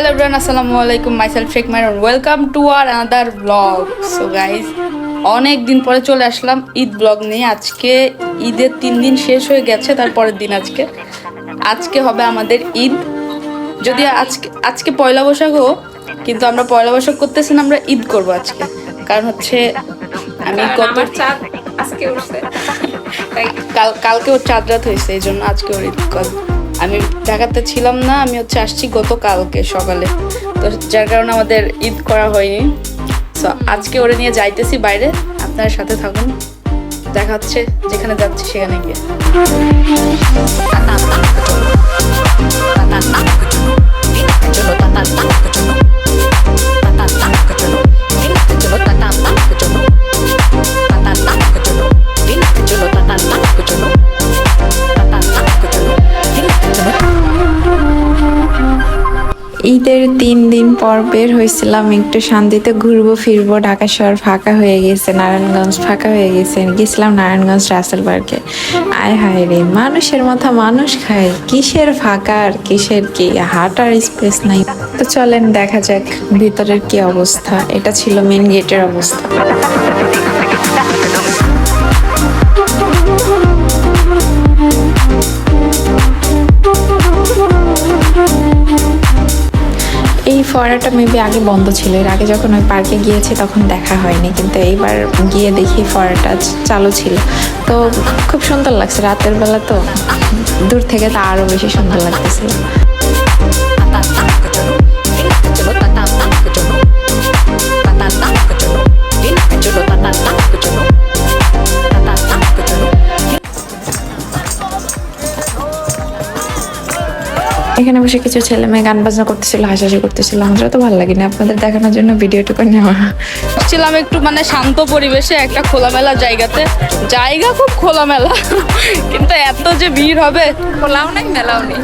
Hello everyone আসসালামু আলাইকুম myself Sheikh Mairon welcome to our another blog so guys অনেক দিন পরে চলে আসলাম ঈদ ব্লগ নিয়ে। আজকে ঈদের তিন দিন শেষ হয়ে গেছে তারপরের দিন আজকে। আজকে হবে আমাদের ঈদ। যদি আজকে আজকে পয়লা বৈশাখও কিন্তু আমরা পয়লা বৈশাখ করতেছি না আমরা ঈদ করব আজকে। কারণ হচ্ছে আমি গত কাল কালকে ওর চাঁদ রাত হয়েছে এই জন্য আজকে ওর ঈদ কল আমি ঢাকাতে ছিলাম না, আমি হচ্ছে আসছি গতকালকে সকালে। তো যার কারণে আমাদের ঈদ করা হয়নি। তো আজকে ওরে নিয়ে যাইতেছি বাইরে, আপনার সাথে থাকুন। দেখা হচ্ছে, যেখানে যাচ্ছি সেখানে গিয়ে। ঈদের তিন দিন পর বের হয়েছিলাম, একটু শান্তিতে ঘুরবো, ফিরবো। ঢাকা শহর ফাঁকা হয়ে গেছে, নারায়ণগঞ্জ ফাঁকা হয়ে গেছে। গেছিলাম নারায়ণগঞ্জ রাসেল পার্কে। আয় হায় রে, মানুষের মাথা মানুষ খায়। কিসের ফাঁকা আর কিসের কি? হাঁটার স্পেস নাই। তো চলেন দেখা যাক ভিতরের কি অবস্থা। এটা ছিল মেন গেটের অবস্থা। ফোয়ারাটা মেবি আগে বন্ধ ছিল। এর আগে যখন ওই পার্কে গিয়েছি তখন দেখা হয়নি। কিন্তু এইবার গিয়ে দেখি ফোয়ারাটা চালু ছিল। তো খুব সুন্দর লাগছে। রাতের বেলা তো দূর থেকে তো আরও বেশি সুন্দর লাগতেছিল। এখানে বসে কিছু ছেলে মেয়ে গান বাজনা করতেছিল, হাসাহাসি করতেছিল, আমরা তো ভালো লাগেনি। আপনাদের দেখানোর জন্য ভিডিও ভিডিওটুকু নেওয়া। ছিলাম একটু মানে শান্ত পরিবেশে একটা খোলামেলা জায়গাতে। জায়গা খুব খোলামেলা, কিন্তু এত যে ভিড় হবে, খোলাও নাই, মেলাও নেই।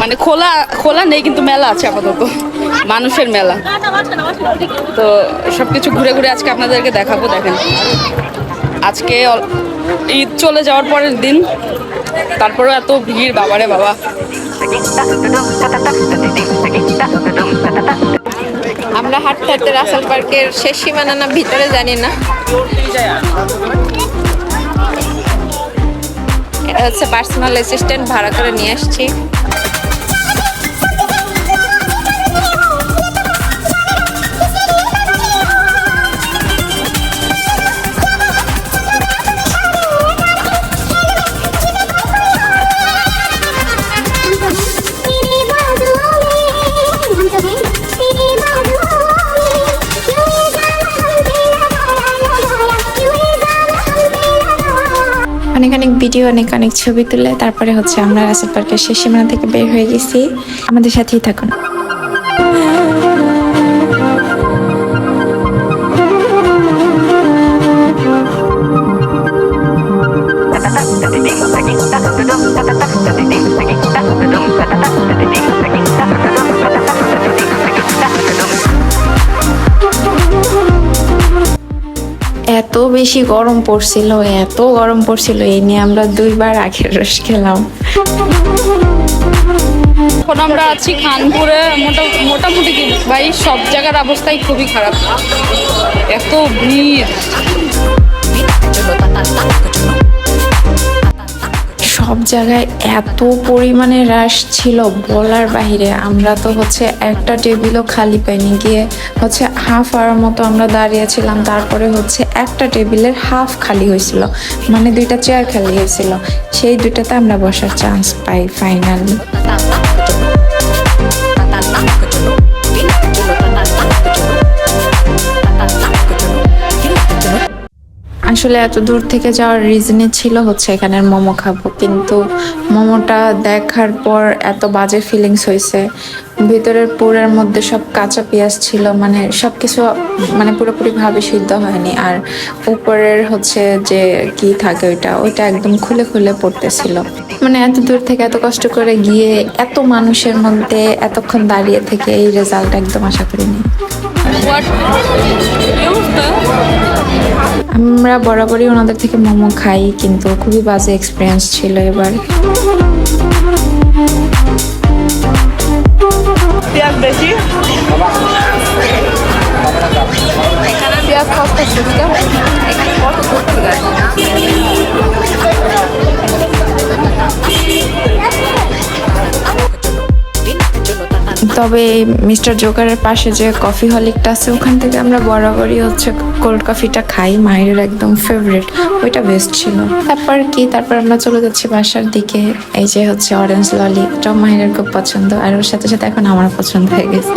মানে খোলা খোলা নেই, কিন্তু মেলা আছে আপাতত। মানুষের মেলা। তো সবকিছু ঘুরে ঘুরে আজকে আপনাদেরকে দেখাবো, দেখেন। আজকে ঈদ চলে যাওয়ার পরের দিন, তারপরেও এত ভিড়, বাবারে বাবা। আমরা হাঁটতে হাঁটতে রাসেল পার্কের শেষ সীমানা না ভিতরে জানি না। এটা হচ্ছে পার্সোনাল অ্যাসিস্ট্যান্ট ভাড়া করে নিয়ে আসছি। ভিডিও অনেক অনেক ছবি তুলে তারপরে হচ্ছে আমরা রাসেল পার্কের শেষ সীমানা থেকে বের হয়ে গেছি। আমাদের সাথেই থাকুন। বেশি গরম পড়ছিল, এত গরম পড়ছিল, এই নিয়ে আমরা দুইবার আখের রস খেলাম। এখন আমরা আছি খানপুরে, মোটা মোটামুটি ভাই সব জায়গার অবস্থাই খুবই খারাপ। এত ভিড়। সব জায়গায় এত পরিমাণে রাশ ছিল বলার বাহিরে। আমরা তো হচ্ছে একটা টেবিলও খালি পাইনি। গিয়ে হচ্ছে হাফ আওয়ার মতো আমরা দাঁড়িয়েছিলাম তারপরে হচ্ছে একটা টেবিলের হাফ খালি হয়েছিল। মানে দুইটা চেয়ার খালি হয়েছিল। সেই দুইটাতে আমরা বসার চান্স পাই ফাইনালি আসলে এত দূর থেকে যাওয়ার রিজনে ছিল হচ্ছে এখানের মোমো খাব। কিন্তু মোমোটা দেখার পর এত বাজে ফিলিংস হয়েছে ভিতরের পুরের মধ্যে সব কাঁচা পেঁয়াজ ছিল মানে সব কিছু মানে পুরোপুরি ভাবে সিদ্ধ হয়নি। আর উপরের হচ্ছে যে কি থাকে ওইটা ওইটা একদম খুলে খুলে পড়তেছিল। মানে এত দূর থেকে এত কষ্ট করে গিয়ে এত মানুষের মধ্যে এতক্ষণ দাঁড়িয়ে থেকে এই রেজাল্ট একদম আশা করিনি? আমরা বরাবরই ওনাদের থেকে মোমো খাই কিন্তু খুবই বাজে এক্সপিরিয়েন্স ছিল এবার। পেঁয়াজ বেশি? পেঁয়াজ তবে মিস্টার জোকারের পাশে যে কফি হলিকটা আছে, ওখান থেকে আমরা বরাবরই হচ্ছে কোল্ড কফিটা খাই। মায়ের একদম ফেভারিট ওইটা বেস্ট ছিল। তারপর কি? তারপর আমরা চলে যাচ্ছি বাসার দিকে। এই যে হচ্ছে অরেঞ্জ ললি এটাও মায়ের খুব পছন্দ। আর ওর সাথে সাথে এখন আমার পছন্দ হয়ে গেছে।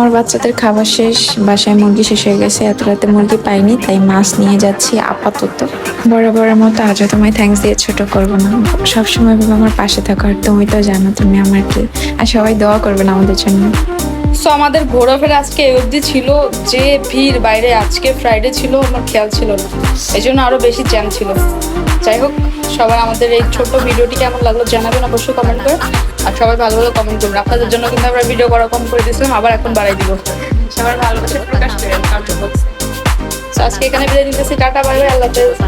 আমার বাচ্চাদের খাবার শেষ, বাসায় মুরগি শেষ হয়ে গেছে, এত রাতে মুরগি পাইনি, তাই মাছ নিয়ে যাচ্ছি আপাতত। বরাবরের মতো আজও তোমায় থ্যাংকস দিয়ে ছোট করব না। সবসময় আমার পাশে থাকো, আর তুমি তো জানো তুমি আমার কি আর সবাই দোয়া করবেন আমাদের জন্য। সো আমাদের ঘোরাফের আজকে এই অবধি ছিল যে ভিড় বাইরে আজকে ফ্রাইডে ছিল, আমার খেয়াল ছিল না। এই জন্য আরও বেশি জ্যাম ছিল। যাই হোক, সবাই আমাদের এই ছোট্ট ভিডিওটি কেমন লাগল জানাবেন অবশ্যই কমেন্ট করে। আর সবাই ভালো ভালো কমেন্ট করবেন আপনাদের জন্য কিন্তু আমরা ভিডিও করা কম করে দিয়েছিলাম, আবার এখন বাড়াই দিব। সবার ভালোবাসা আজকে এখানে বিদায় নিতেছি টাটা বাই বাই আল্লাহ হাফেজ।